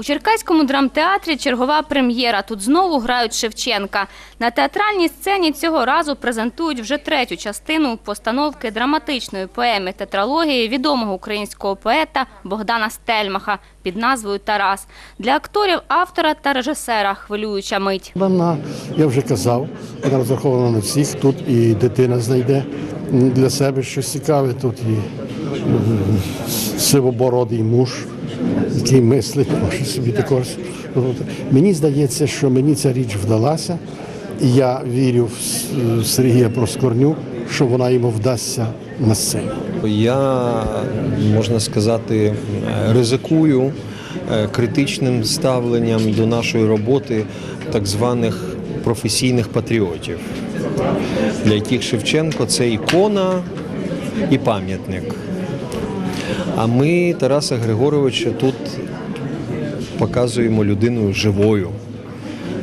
У Черкаському драмтеатрі чергова прем'єра. Тут знову грають Шевченка. На театральній сцені цього разу презентують вже третю частину постановки драматичної поеми тетралогії відомого українського поета Богдана Стельмаха під назвою Тарас. Для акторів, автора та режисера хвилююча мить. Вона, я вже казав, вона розрахована на всіх. Тут і дитина знайде для себе щось цікаве. Тут і сивобородий муж, який мислить, може собі також. Мені здається, що мені ця річ вдалася, і я вірю в Сергія Проскорню, що вона йому вдасться на сцені. Я, можна сказати, ризикую е, критичним ставленням до нашої роботи так званих професійних патріотів, для яких Шевченко це ікона і пам'ятник. А ми Тараса Григоровича тут показуємо людиною живою,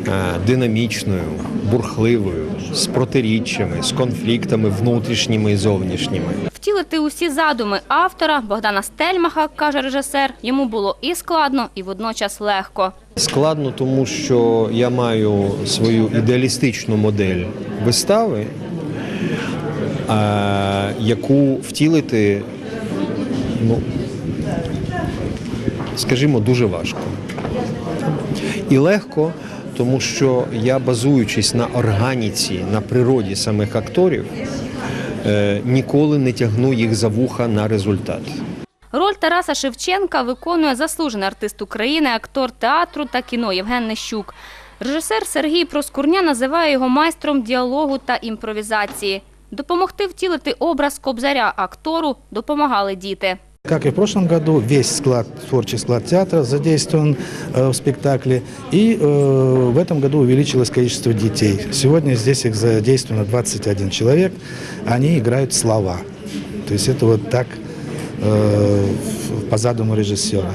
е, динамічною, бурхливою, з протиріччями, з конфліктами внутрішніми і зовнішніми. Втілити усі задуми автора Богдана Стельмаха, каже режисер, йому було і складно, і водночас легко. Складно, тому що я маю свою ідеалістичну модель вистави, е, яку втілити, ну, скажімо, дуже важко. І легко, тому що я, базуючись на органіці, на природі самих акторів, е, ніколи не тягну їх за вуха на результат. Роль Тараса Шевченка виконує заслужений артист України, актор театру та кіно Євген Нещук. Режисер Сергій Проскурня називає його майстром діалогу та імпровізації. Допомогти втілити образ кобзаря актору допомагали діти. Как и в прошлом году, весь склад, творческий склад театра задействован э, в спектакле. И э, в этом году увеличилось количество детей. Сегодня здесь их задействовано 21 человек. Они играют слова. То есть это вот так э, в- по задуму режиссера.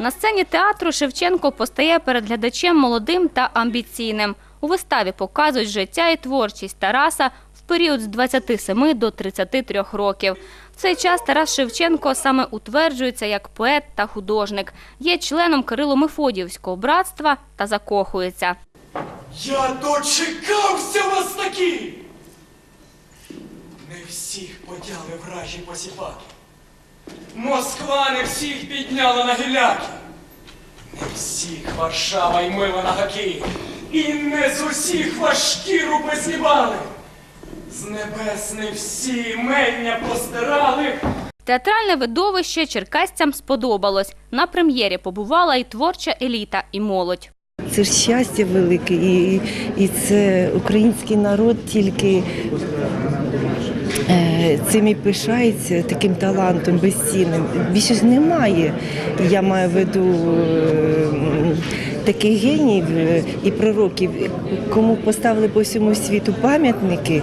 На сцені театру Шевченко постає перед глядачем молодим та амбіційним. У виставі показують життя і творчість Тараса в період з 27 до 33 років. Цей час Тарас Шевченко саме утверджується як поет та художник. Є членом Кирило-Мефодіївського братства та закохується. Я дочекався вас таки! Не всіх подяли вражі посіпаки. Москва не всіх підняла на гіляки. Не всіх Варшава й мила на гаки. І не з усіх вас шкіру познімали. З небес не всі мення постирали. Театральне видовище черкасцям сподобалось. На прем'єрі побувала і творча еліта, і молодь. Це ж щастя велике, і, і це український народ тільки е, цим і пишається, таким талантом безцінним. Більше ж немає. Я маю в виду е, таких геніїв е, і пророків, кому поставили по всьому світу пам'ятники.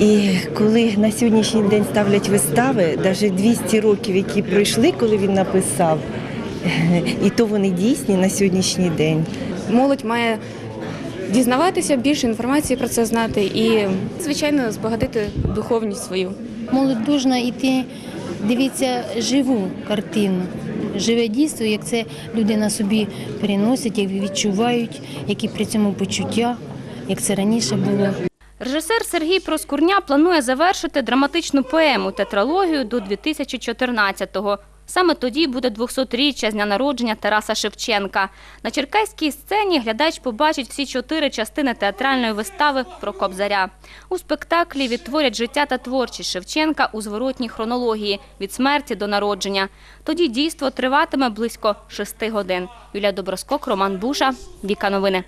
І коли на сьогоднішній день ставлять вистави, навіть 200 років, які пройшли, коли він написав, і то вони дійсні на сьогоднішній день. Молодь має дізнаватися більше інформації про це знати і, звичайно, збагатити духовність свою. Молодь должна йти, дивіться живу картину, живе дійство, як це люди на собі переносять, як відчувають, які при цьому почуття, як це раніше було. Режисер Сергій Проскурня планує завершити драматичну поему тетралогію до 2014-го. Саме тоді буде 200-річчя з дня народження Тараса Шевченка. На черкаській сцені глядач побачить всі чотири частини театральної вистави про Кобзаря. У спектаклі відтворять життя та творчість Шевченка у зворотній хронології від смерті до народження. Тоді дійство триватиме близько шести годин. Юлія Доброскок, Роман Буша, Віка Новини.